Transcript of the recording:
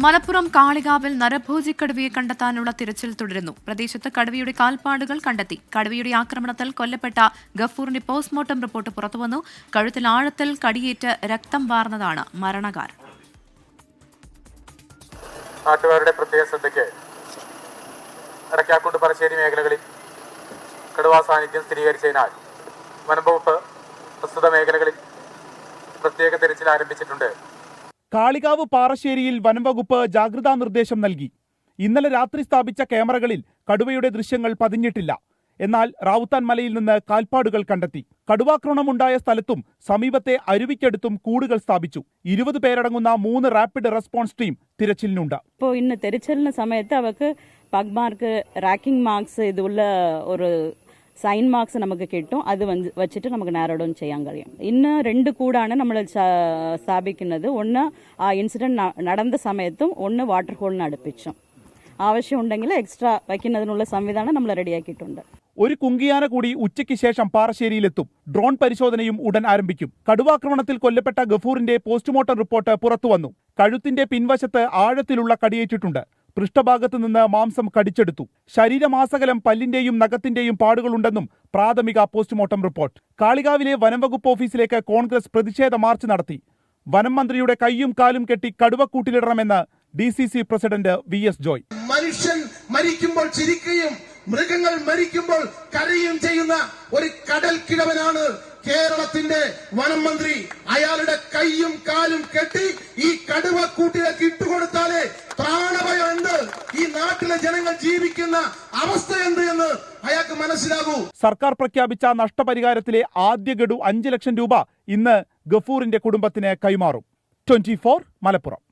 മലപ്പുറം കാളികാവിൽ നരഭോജി കടുവയെ കണ്ടെത്താനുള്ള തിരച്ചിൽ തുടരുന്നു. പ്രദേശത്ത് കടുവയുടെ കാൽപ്പാടുകൾ കണ്ടെത്തി. കടുവയുടെ ആക്രമണത്തിൽ കൊല്ലപ്പെട്ട ഗഫൂറിന്റെ പോസ്റ്റ്മോർട്ടം റിപ്പോർട്ട് പുറത്തുവന്നു. കഴുത്തിൽ ആഴത്തിൽ കടിയേറ്റ് രക്തം വാർന്നതാണ് മരണകാരണം നാട്ടുകാരുടെ പ്രത്യേക ശ്രദ്ധയ്ക്ക് അടക്കാക്കുണ്ട് പറശ്ശേരി മേഖലകളിൽ കടുവാ സാന്നിധ്യം സ്ഥിരീകരിച്ചതിനാൽ വനംവകുപ്പ് പ്രസ്തുത മേഖലകളിൽ പ്രത്യേക തിരച്ചിൽ ആരംഭിച്ചിട്ടുണ്ട്. കാളികാവ് പാറശ്ശേരിയിൽ വനംവകുപ്പ് ജാഗ്രതാ നിർദ്ദേശം നൽകി. ഇന്നലെ രാത്രി സ്ഥാപിച്ച ക്യാമറകളിൽ കടുവയുടെ ദൃശ്യങ്ങൾ പതിഞ്ഞിട്ടില്ല. എന്നാൽ റാവുത്താൻ മലയിൽ നിന്ന് കാൽപ്പാടുകൾ കണ്ടെത്തി. കടുവാക്രമണമുണ്ടായ സ്ഥലത്തും സമീപത്തെ അരുവിക്കടുത്തും കൂടുകൾ സ്ഥാപിച്ചു. ഇരുപത് പേരടങ്ങുന്ന മൂന്ന് റാപ്പിഡ് റെസ്പോൺസ് ടീം തിരച്ചിലിനുണ്ട്. ഇപ്പോൾ ഇന്ന് തിരച്ചിലിന് സമയത്ത് അവർക്ക് പഗ്മാർക്ക് റാക്കിംഗ് മാർക്സ് ഇതുള്ള ഒരു സൈൻ മാർക്സ് നമുക്ക് കിട്ടും. അത് വെച്ചിട്ട് നമുക്ക് നാരോ ഡൗൺ ചെയ്യാൻ കഴിയും. ഇന്ന് രണ്ട് കൂടാണ് നമ്മൾ സ്ഥാപിക്കുന്നത്. ഒന്ന് ആ ഇൻസിഡന്റ് നടന്ന സമയത്തും ഒന്ന് വാട്ടർ ഹോളിന് അടുപ്പിച്ചും. ആവശ്യമുണ്ടെങ്കിൽ എക്സ്ട്രാ വയ്ക്കുന്നതിനുള്ള സംവിധാനം നമ്മൾ റെഡിയാക്കിയിട്ടുണ്ട് ഒരു കുങ്കിയാന കൂടി ഉച്ചയ്ക്ക് ശേഷം പാറശ്ശേരിയിലെത്തും. ഡ്രോൺ പരിശോധനയും ഉടൻ ആരംഭിക്കും. കടുവാക്രമണത്തിൽ കൊല്ലപ്പെട്ട ഗഫൂറിന്റെ പോസ്റ്റ്മോർട്ടം റിപ്പോർട്ട് പുറത്തുവന്നു. കഴുത്തിന്റെ പിൻവശത്ത് ആഴത്തിലുള്ള കടിയേറ്റിട്ടുണ്ട്. പൃഷ്ഠഭാഗത്ത് നിന്ന് മാംസം കടിച്ചെടുത്തു. ശരീരമാസകലം പല്ലിന്റെയും നഖത്തിന്റെയും പാടുകളുണ്ടെന്നും പ്രാഥമിക പോസ്റ്റ്മോർട്ടം റിപ്പോർട്ട്. കാളികാവിലെ വനംവകുപ്പ് ഓഫീസിലേക്ക് കോൺഗ്രസ് പ്രതിഷേധ മാർച്ച് നടത്തി. വനം മന്ത്രിയുടെ കൈയും കാലും കെട്ടി കടുവക്കൂട്ടിലിടണമെന്ന് D C C president V S Joy. മനുഷ്യൻ മരിക്കുമ്പോൾ ചിരിക്കുകയും മൃഗങ്ങൾ മരിക്കുമ്പോൾ കരയും ചെയ്യുന്ന ഒരു കടൽ കിഴവനാണ് കേരളത്തിന്റെ വനം മന്ത്രി. അയാളുടെ കൈയും കാലും കെട്ടി ഈ കടുവ കൂട്ടിലേക്ക് ഇട്ടുകൊടുത്താലേ പ്രാണഭയം എന്ത് ഈ നാട്ടിലെ ജനങ്ങൾ ജീവിക്കുന്ന അവസ്ഥ എന്ത് എന്ന് അയാൾക്ക് മനസ്സിലാകൂ. സർക്കാർ പ്രഖ്യാപിച്ച നഷ്ടപരിഹാരത്തിലെ ആദ്യ ഗഡു അഞ്ച് ലക്ഷം രൂപ ഇന്ന് ഗഫൂറിന്റെ കുടുംബത്തിന് കൈമാറും. ട്വന്റി മലപ്പുറം.